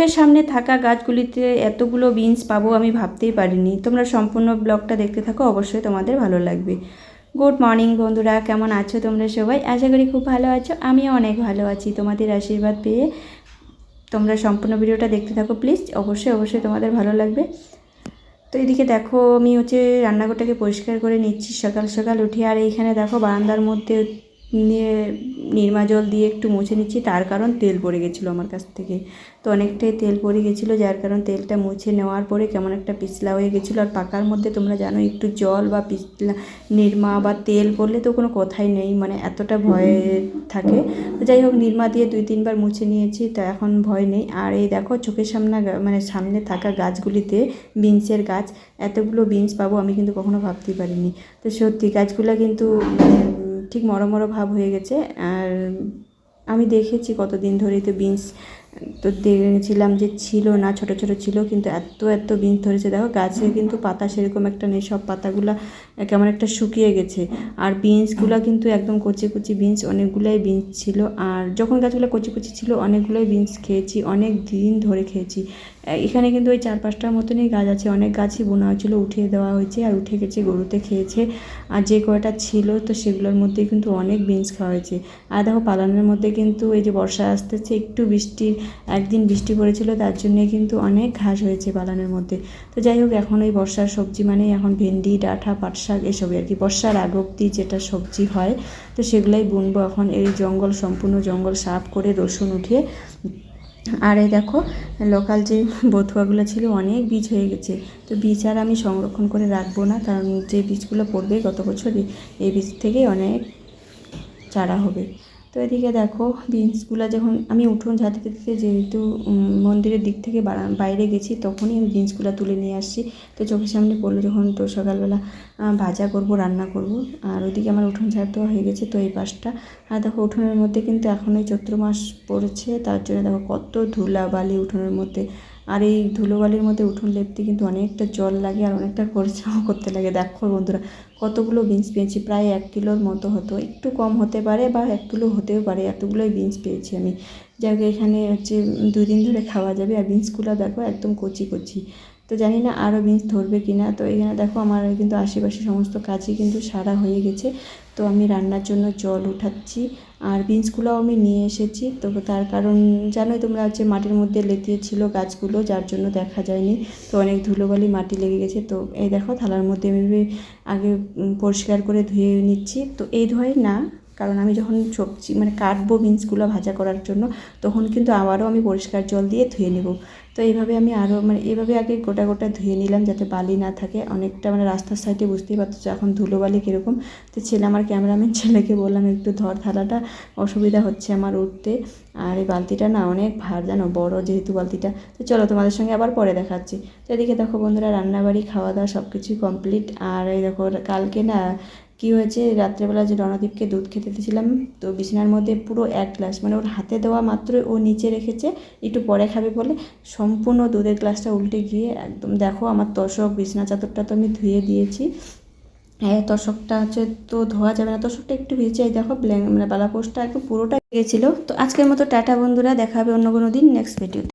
চোখের সামনে থাকা গাছগুলিতে এতগুলো বিনস পাবো আমি ভাবতেই পারিনি। তোমরা সম্পূর্ণ ব্লগটা দেখতে থাকো, অবশ্যই তোমাদের ভালো লাগবে। গুড মর্নিং বন্ধুরা, কেমন আছো তোমরা সবাই? আশা করি খুব ভালো আছো, আমিও অনেক ভালো আছি। তোমাদের আশীর্বাদ পেয়ে তোমরা সম্পূর্ণ ভিডিওটা দেখতে থাকো প্লিজ অবশ্যই অবশ্যই তোমাদের ভালো লাগবে। তো এদিকে দেখো, আমি হচ্ছে রান্নাঘরটাকে পরিষ্কার করে নিচ্ছি সকাল সকাল উঠে। আর এইখানে দেখো, বারান্দার মধ্যে নির্মা জল দিয়ে একটু মুছে নিচ্ছি, তার কারণ তেল পড়ে গেছিল আমার কাছ থেকে। তো অনেকটাই তেল পড়ে গেছিল, যার কারণ তেলটা মুছে নেওয়ার পরে কেমন একটা পিছলা হয়ে গেছিল। আর পাকার মধ্যে তোমরা জানো একটু জল বা পিছলা, নির্মা বা তেল পড়লে তো কোনো কথাই নেই মানে এতটা ভয় থাকে। তো যাই হোক, নির্মা দিয়ে দুই তিনবার মুছে নিয়েছি, তো এখন ভয় নেই। আর এই দেখো, চোখের সামনে মানে সামনে থাকা গাছগুলিতে বিনসের গাছ, এতগুলো বিনস পাবো আমি কিন্তু কখনো ভাবতেই পারিনি। তো সত্যি, গাছগুলো কিন্তু মানে ঠিক মরো মরো ভাব হয়ে গেছে। আর আমি দেখেছি কতদিন ধরেই তো বিনস তো দেখেছিলাম যে ছিল না, ছোট ছোট ছিল, কিন্তু এত এত বিনস ধরেছে। দেখো, গাছে কিন্তু পাতা সেরকম একটা নেই, সব পাতাগুলা কেমন একটা শুকিয়ে গেছে। আর বিনসগুলো কিন্তু একদম কচি কচি বিনস অনেকগুলাই বিনস ছিল। আর যখন গাছগুলো কচি কচি ছিল, অনেকগুলোই বিনস খেয়েছি, অনেক দিন ধরে খেয়েছি। এখানে কিন্তু ওই চার পাঁচটার মতনই গাছ আছে, অনেক গাছই বোনা হয়েছিল, উঠিয়ে দেওয়া হয়েছে, আর উঠে গেছে, গরুতে খেয়েছে। আর যে কয়টা ছিল, তো সেগুলোর মধ্যে কিন্তু অনেক বিনস খাওয়া হয়েছে। আর দেখো পালানের মধ্যে কিন্তু এই যে বর্ষা আসতেছে, একটু বৃষ্টি, একদিন বৃষ্টি পড়েছিল, তার জন্যে কিন্তু অনেক ঘাস হয়েছে পালানের মধ্যে। তো যাই হোক, এখন ওই বর্ষার সবজি মানে এখন ভেন্ডি ডাঁটা পাট শাক এসবই আর কি। বর্ষার আগ অব্দি যেটা সবজি হয়, তো সেগুলাই বুনবো এখন। এই জঙ্গল, সম্পূর্ণ জঙ্গল সাফ করে রসুন উঠিয়ে আর এই দেখো লোকাল যে বথুয়াগুলো ছিল অনেক বীজ হয়ে গেছে। তো বীজ আর আমি সংরক্ষণ করে রাখব না, কারণ যে বীজগুলো পড়বে গত বছরই এই বীজ থেকে অনেক চারা হবে। তো এদিকে দেখো বিনসগুলো যখন আমি উঠোন ঝাঁটাতে দিতে যেহেতু মন্দিরের দিক থেকে বাইরে গেছি তখনই আমি বিনসগুলো তুলে নিয়ে আসছি। তো চোখের সামনে পড়ল যখন তো সকালবেলা ভাজা করব, রান্না করব। আর ওইদিকে আমার উঠোন ঝাড় দেওয়া হয়ে গেছে তো এই পাশটা। আর দেখো উঠোনের মধ্যে কিন্তু এখন চৈত্র মাস পড়েছে, তার জন্য দেখো কত ধুলা বালি উঠোনের মধ্যে। আর এই ধুলোবালির মধ্যে উঠোন লেপতে কিন্তু অনেকটা জল লাগে আর অনেকটা খরচাও করতে লাগে। দেখো বন্ধুরা, কতগুলো বিনস পেয়েছি, প্রায় এক কিলোর মতো হতো। একটু কম হতে পারে বা এক কিলো হতেও পারে, এতগুলোই বিনস পেয়েছি আমি। যাকে, এখানে হচ্ছে দুদিন ধরে খাওয়া যাবে। আর বিনসগুলো দেখো একদম কচি কচি। তো জানি না আরও বিনস ধরবে কি না তো এখানে দেখো আমার কিন্তু আশেপাশে সমস্ত কাজই কিন্তু সারা হয়ে গেছে। তো আমি রান্নার জন্য জল উঠাচ্ছি। আর বিনসগুলোও আমি নিয়ে এসেছি। তো তার কারণ জানোই তোমরা হচ্ছে মাটির মধ্যে লেতিয়ে ছিল গাছগুলো, যার জন্য দেখা যায়নি। তো অনেক ধুলোবালি মাটি লেগে গেছে। তো এই দেখো থালার মধ্যে আমি আগে পরিষ্কার করে ধুয়ে নিচ্ছি। তো এই ধোয়াই না কারণ আমি যখন সবজি মানে কাটবো বিনসগুলো ভাজা করার জন্য, তখন কিন্তু আবারও আমি পরিষ্কার জল দিয়ে ধুয়ে নেব। তো এইভাবে আমি আরও মানে এইভাবে আগে গোটা গোটা ধুয়ে নিলাম যাতে বালি না থাকে। অনেকটা মানে রাস্তার সাইডে বুঝতেই পারছ এখন ধুলোবালি কীরকম। তো ছেলে, আমার ক্যামেরাম্যান ছেলেকে বললাম, একটু ধর থালাটা, অসুবিধা হচ্ছে আমার উঠতে। আর এই বালতিটা না অনেক ভার জানো, বড় যেহেতু বালতিটা। তো চলো তোমাদের সঙ্গে আবার পরে দেখাচ্ছি তো এদিকে দেখো বন্ধুরা, রান্নাবাড়ি, খাওয়া দাওয়া সব কিছুই কমপ্লিট আর এই দেখো, কালকে না কি হয়েছে? রাত্রেবেলা যে রণদীপকে দুধ খেতে দিয়েছিলাম, তো বিছানার মধ্যে পুরো এক গ্লাস মানে ওর হাতে দেওয়া মাত্রই ও নিচে রেখেছে, একটু পরে খাবে বলে সম্পূর্ণ দুধের গ্লাসটা উল্টে গিয়ে একদম দেখো আমার তোষক বিছানা চাদরটা তো আমি ধুয়ে দিয়েছি। হ্যাঁ তোষকটা হচ্ছে তো ধোয়া যাবে না তোষকটা একটু ভিজে দেখো ব্ল্যাঙ্ক মানে বালাপোস্টটা একটু পুরোটা গেছিল তো আজকের মতো টাটা বন্ধুরা, দেখা হবে অন্য কোনো দিন নেক্সট ভিডিও